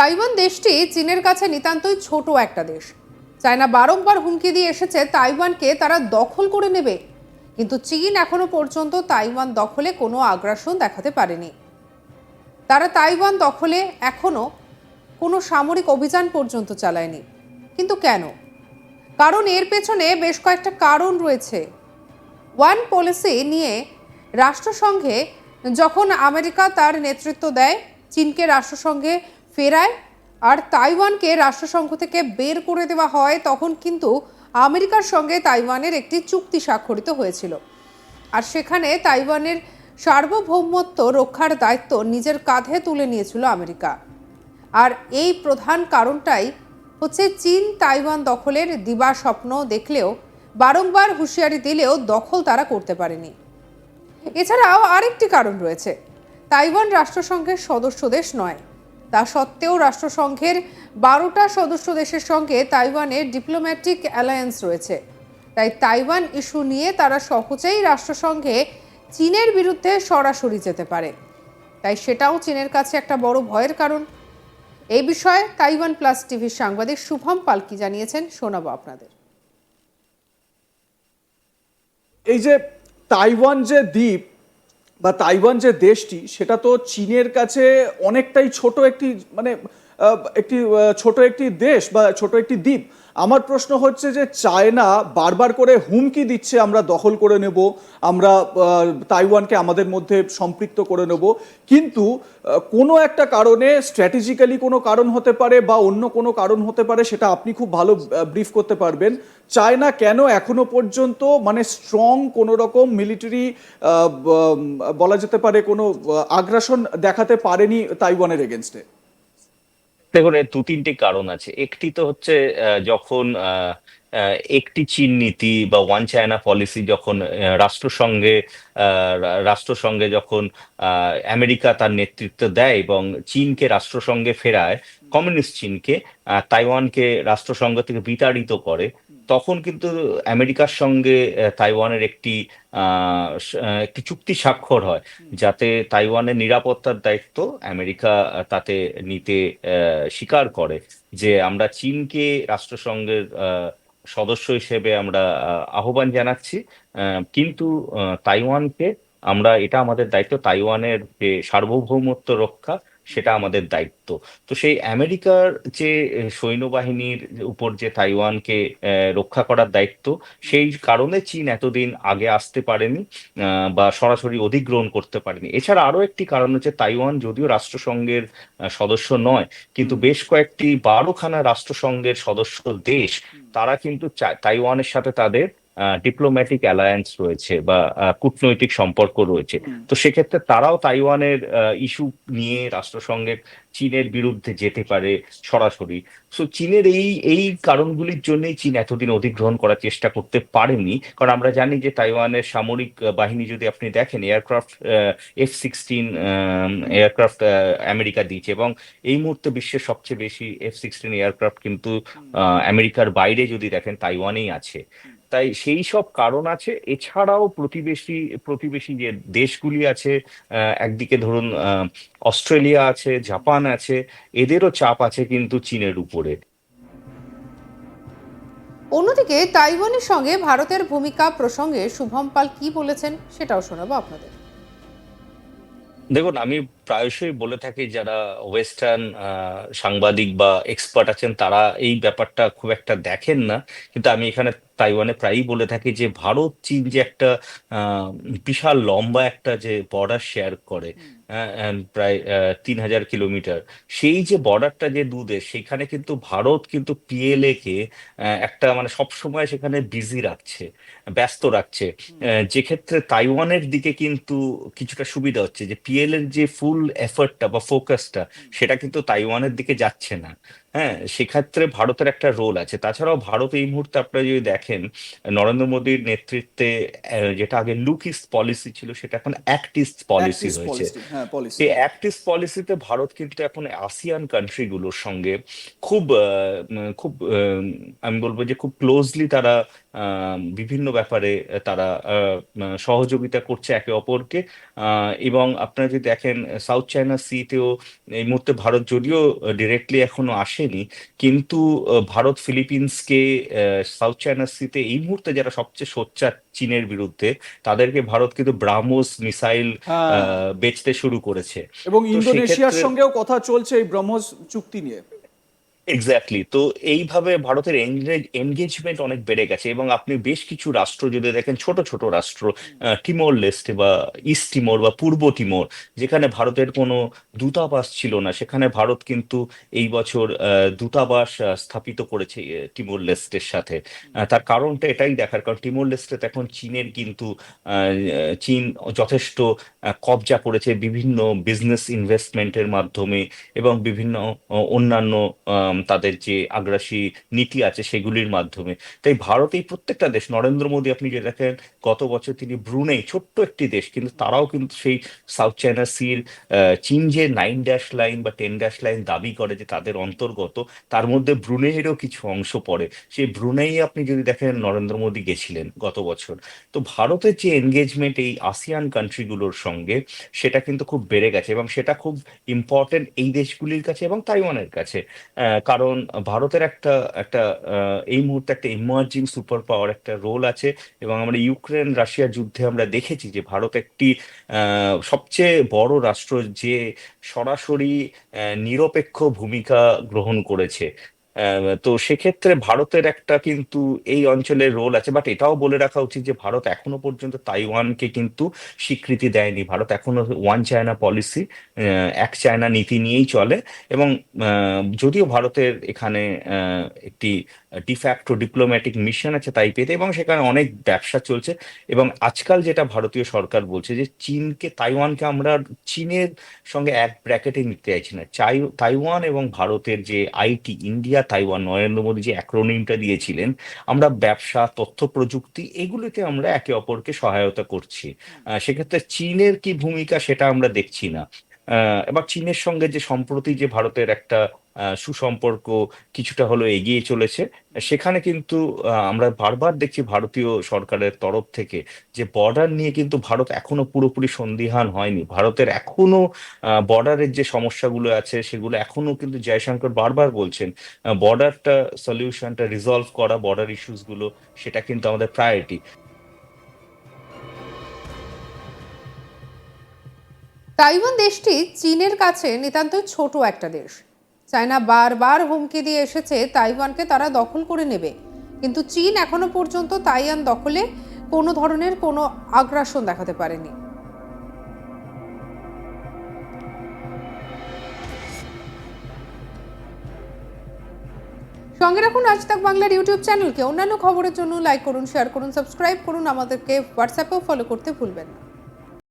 Taiwan দেশটি চীনের কাছে নিতান্তই ছোট একটা দেশ। চায়না বারংবার হুমকি দিয়ে এসেছে তাইওয়ানকে তারা দখল করে নেবে। কিন্তু চীন এখনও পর্যন্ত তাইওয়ান দখলে কোনো আগ্রাসন দেখাতে পারেনি। তারা তাইওয়ান দখলে এখনও কোনো সামরিক অভিযান পর্যন্ত চালায়নি। কিন্তু কেন? কারণ এর পেছনে বেশ কয়েকটা কারণ রয়েছে। ওয়ান পলিসি নিয়ে রাষ্ট্রসংঘে যখন আমেরিকা তার নেতৃত্ব দেয়, চীনকে রাষ্ট্রসংঘে ফেরায়। আর তাইওয়ানকে রাষ্ট্রসংঘ থেকে বের করে দেওয়া হয়, তখন কিন্তু আমেরিকার সঙ্গে তাইওয়ানের একটি চুক্তি স্বাক্ষরিত হয়েছিল। আর সেখানে তাইওয়ানের সার্বভৌমত্ব রক্ষার দায়িত্ব নিজের কাঁধে তুলে নিয়েছিল আমেরিকা। আর এই প্রধান কারণটাই হচ্ছে চীন তাইওয়ান দখলের দিবা স্বপ্ন দেখলেও, বারংবার হুঁশিয়ারি দিলেও দখল তারা করতে পারেনি। এছাড়াও আরেকটি কারণ রয়েছে। তাইওয়ান রাষ্ট্রসংঘের সদস্য দেশ নয়। তা সত্ত্বেও রাষ্ট্রসংঘের বারোটা সদস্য দেশের সঙ্গে তাইওয়ানের ডিপ্লোম্যাটিক অ্যালায়েন্স রয়েছে। তাই তাইওয়ান ইস্যু নিয়ে তারা সহজেই রাষ্ট্রসংঘে চীনের বিরুদ্ধে সরাসরি যেতে পারে। তাই সেটাও চীনের কাছে একটা বড় ভয়ের কারণ। এই বিষয়ে তাইওয়ান প্লাস টিভির সাংবাদিক শুভম পালকি জানিয়েছেন, শোনাবো আপনাদের। এই যে তাইওয়ান যে দ্বীপ বা তাইওয়ান যে দেশটি সেটা তো চীনের কাছে অনেকটাই ছোট একটি মানে একটি ছোট একটি দেশ বা ছোট একটি দ্বীপ। আমার প্রশ্ন হচ্ছে যে চায়না বারবার করে হুমকি দিচ্ছে, আমরা দখল করে নেব, আমরা তাইওয়ানকে আমাদের মধ্যে সম্পৃক্ত করে নেব। কিন্তু কোনো একটা কারণে স্ট্র্যাটেজিক্যালি কোনো কারণ হতে পারে বা অন্য কোনো কারণ হতে পারে, সেটা আপনি খুব ভালো ব্রিফ করতে পারবেন। চায়না কেন এখনও পর্যন্ত মানে স্ট্রং কোনো রকম মিলিটারি বলা যেতে পারে কোনো আগ্রাসন দেখাতে পারেনি তাইওয়ানের এগেনস্টে দেখুন, এর দু তিনটি কারণ আছে। একটি তো হচ্ছে যখন একটি চীন নীতি বা ওয়ান চায়না পলিসি যখন রাষ্ট্রসংঘে রাষ্ট্রসংঘে যখন আমেরিকা তার নেতৃত্ব দেয় এবং চীনকে রাষ্ট্রসংঘে ফেরায়, কমিউনিস্ট চীনকে তাইওয়ানকে রাষ্ট্রসংঘ থেকে বিতাড়িত করে তখন কিন্তু আমেরিকার সঙ্গে তাইওয়ানের একটি একটি চুক্তি স্বাক্ষর হয় যাতে তাইওয়ানের নিরাপত্তার দায়িত্ব আমেরিকা তাতে নিতে স্বীকার করে যে আমরা চীনকে রাষ্ট্রসংঘের সদস্য হিসেবে আমরা আহ্বান জানাচ্ছি। কিন্তু তাইওয়ানকে আমরা এটা আমাদের দায়িত্ব তাইওয়ানের যে সার্বভৌমত্ব রক্ষা সেটা আমাদের দায়িত্ব। তো সেই আমেরিকার যে সৈন্যবাহিনীর উপর যে তাইওয়ানকে রক্ষা করার দায়িত্ব সেই কারণে চীন এতদিন আগে আসতে পারেনি বা সরাসরি অধিগ্রহণ করতে পারেনি। এছাড়া আরও একটি কারণ হচ্ছে তাইওয়ান যদিও রাষ্ট্রসংঘের সদস্য নয় কিন্তু বেশ কয়েকটি বারোখানা রাষ্ট্রসংঘের সদস্য দেশ তারা কিন্তু তাইওয়ানের সাথে তাদের ডিপ্লোম্যাটিক অ্যালায়েন্স রয়েছে বা কূটনৈতিক সম্পর্ক রয়েছে। তো সেক্ষেত্রে তারাও তাইওয়ানের ইস্যু নিয়ে রাষ্ট্রসংঘের চীনের বিরুদ্ধে যেতে পারে সরাসরি। সো চীনের এই এই কারণগুলির জন্যই চীন এতদিন অধিগ্রহণ করার চেষ্টা করতে পারেনি। কারণ আমরা জানি যে তাইওয়ানের সামরিক বাহিনী যদি আপনি দেখেন aircraft F sixteen aircraft America দিয়েছে এবং এই মুহূর্তে বিশ্বের সবচেয়ে বেশি এফ সিক্সটিন এয়ারক্রাফট কিন্তু আহ, আমেরিকার বাইরে যদি দেখেন তাইওয়ানেই আছে। তাই সেই সব কারণ আছে। এছাড়াও প্রতিবেশী প্রতিবেশী যে দেশগুলি আছে একদিকে ধরুন অস্ট্রেলিয়া আছে, জাপান আছে, এদেরও চাপ আছে কিন্তু চীনের উপরে। অন্যদিকে তাইওয়ানের সঙ্গে ভারতের ভূমিকা প্রসঙ্গে শুভম পাল কি বলেছেন সেটাও শোনাবো আপনাদের। দেখুন, আমি প্রায়শই বলে থাকি যারা ওয়েস্টার্ন সাংবাদিক বা এক্সপার্ট আছেন, তারা এই ব্যাপারটা খুব একটা দেখেন না। কিন্তু আমি এখানে তাইওয়ানে প্রায়ই বলে থাকি যে, ভারত, চীন যে একটা বিশাল লম্বা একটা যে বর্ডার শেয়ার করে প্রায় তিন হাজার কিলোমিটার। সেই যে বর্ডারটা যে দুদেশ সেখানে কিন্তু ভারত কিন্তু পিএলএ কে একটা মানে সবসময় সেখানে বিজি রাখছে ব্যস্ত রাখছে। যে ক্ষেত্রে তাইওয়ানের দিকে কিন্তু কিছুটা সুবিধা হচ্ছে যে পিএল এর যে ফুল এফর্টটা বা ফোকাসটা সেটা কিন্তু তাইওয়ানের দিকে যাচ্ছে না। হ্যাঁ সেক্ষেত্রে ভারতের একটা রোল আছে। তাছাড়াও ভারত এই মুহূর্তে আপনারা যদি দেখেন নরেন্দ্র মোদীর নেতৃত্বে আহ, যেটা আগে লুক ইস্ট পলিসি ছিল সেটা এখন অ্যাক্ট ইস্ট পলিসি হয়েছে। হ্যাঁ পলিসি সেই অ্যাক্ট ইস্ট পলিসিতে ভারত কিন্তু এখন আসিয়ান কান্ট্রিগুলোর সঙ্গে খুব আহ, উম, খুব আহ, আমি বলব যে খুব ক্লোজলি তারা আহ, বিভিন্ন ব্যাপারে তারা আহ, উম, সহযোগিতা করছে একে অপরকে। আহ, এবং আপনারা যদি দেখেন সাউথ চায়না সিতেও এই মুহূর্তে ভারত যদিও ডিরেক্টলি এখনও আসেনি কিন্তু আহ, ভারত ফিলিপিন্সকে সাউথ চায়না সিতে এই মুহূর্তে যারা সবচেয়ে সোচ্চার চীনের বিরুদ্ধে তাদেরকে ভারত কিন্তু ব্রাহ্মোস মিসাইল হ্যাঁ। আহ, বেচতে শুরু করেছে। এবং ইন্দোনেশিয়ার সঙ্গেও কথা চলছে এই ব্রহ্মোস চুক্তি নিয়ে। এক্স্যাক্টলি তো এইভাবে ভারতের এনগেজমেন্ট অনেক বেড়ে গেছে এবং আপনি বেশ কিছু রাষ্ট্র, যদি দেখেন ছোট ছোট রাষ্ট্র টিমোর লেস্টে বা ইস্ট টিমোর বা পূর্ব টিমোর যেখানে ভারতের কোনো দূতাবাস ছিল না, সেখানে ভারত কিন্তু এই বছর দূতাবাস স্থাপিত করেছে টিমোর লেস্টের সাথে। তার কারণটা এটাই দেখার, কারণ টিমোর লেস্টে এখন চীনের কিন্তু চীন যথেষ্ট কবজা করেছে বিভিন্ন বিজনেস ইনভেস্টমেন্টের মাধ্যমে এবং বিভিন্ন অন্যান্য তাদের যে আগ্রাসী নীতি আছে সেগুলির মাধ্যমে। তাই ভারত এই প্রত্যেকটা দেশ, নরেন্দ্র মোদী আপনি যে দেখেন, গত বছর তিনি ব্রুনেই ছোট্ট একটি দেশ, কিন্তু তারাও কিন্তু সেই সাউথ চায়না সির চীন যে নাইন ড্যাশ লাইন বা টেন ড্যাশ লাইন দাবি করে যে তাদের অন্তর্গত, তার মধ্যে ব্রুনেইয়েরও কিছু অংশ পড়ে। সেই ব্রুনেই আপনি যদি দেখেন, নরেন্দ্র মোদী গেছিলেন গত বছর। তো ভারতের যে এনগেজমেন্ট এই আসিয়ান কান্ট্রিগুলোর সঙ্গে, সেটা কিন্তু খুব বেড়ে গেছে এবং সেটা খুব ইম্পর্টেন্ট এই দেশগুলির কাছে এবং তাইওয়ানের কাছে। কারণ ভারতের একটা একটা এই মুহূর্তে একটা ইমার্জিং সুপার পাওয়ার একটা রোল আছে এবং আমরা ইউক্রেন রাশিয়া যুদ্ধে আমরা দেখেছি যে ভারত একটি সবচেয়ে বড় রাষ্ট্র যে সরাসরি নিরপেক্ষ ভূমিকা গ্রহণ করেছে। তো সেক্ষেত্রে ভারতের একটা কিন্তু এই অঞ্চলের রোল আছে বাট এটাও বলে রাখা উচিত যে ভারত এখনও পর্যন্ত তাইওয়ানকে কিন্তু স্বীকৃতি দেয়নি। ভারত এখনও ওয়ান চায়না পলিসি এক চায়না নীতি নিয়েই চলে এবং যদিও ভারতের এখানে একটি ডিফ্যাক্টো ডিপ্লোম্যাটিক মিশন আছে তাইপেতে এবং সেখানে অনেক ব্যবসা চলছে এবং আজকাল যেটা ভারতীয় সরকার বলছে যে চীনকে, তাইওয়ানকে আমরা চীনের সঙ্গে এক ব্র্যাকেটে নিতে চাইছি না। চাই, তাইওয়ান এবং ভারতের যে IT India Taiwan, Narendra Modi যে অ্যাক্রোনিমটা দিয়েছিলেন, আমরা ব্যবসা, তথ্য প্রযুক্তি এগুলোতে আমরা একে অপরকে সহায়তা করছি। সেক্ষেত্রে চীনের কি ভূমিকা সেটা আমরা দেখছি না। এবার চীনের সঙ্গে যে সম্প্রতি যে ভারতের একটা সুসম্পর্ক কিছুটা হলো এগিয়ে চলেছে। সেখানে কিন্তু আমরা বারবার দেখছি ভারতীয় সরকারের তরফ থেকে যে বর্ডার নিয়ে কিন্তু ভারত এখনও পুরোপুরি সন্দিহান হয়নি। ভারতের এখনও বর্ডারের যে সমস্যাগুলো আছে, সেগুলো এখনও কিন্তু জয়শঙ্কর বারবার বলছেন বর্ডারটা সলিউশনটা রিজলভ করা বর্ডার ইস্যুসগুলো সেটা কিন্তু আমাদের প্রায়োরিটি তাইওয়ান দেশটি চীনের কাছে নিতান্তই ছোট একটা দেশ। চায়না বারবার হুমকি দিয়ে এসেছে, তাইওয়ানকে তারা দখল করে নেবে। কিন্তু চীন এখনও পর্যন্ত তাইওয়ান দখলে কোনো ধরনের কোনো আগ্রাসন দেখাতে পারেনি। সঙ্গে রাখুন আজ তাক বাংলার ইউটিউব চ্যানেলকে। অন্যান্য খবরের জন্য লাইক করুন, শেয়ার করুন, সাবস্ক্রাইব করুন আমাদেরকে। হোয়াটসঅ্যাপেও ফলো করতে ভুলবেন না।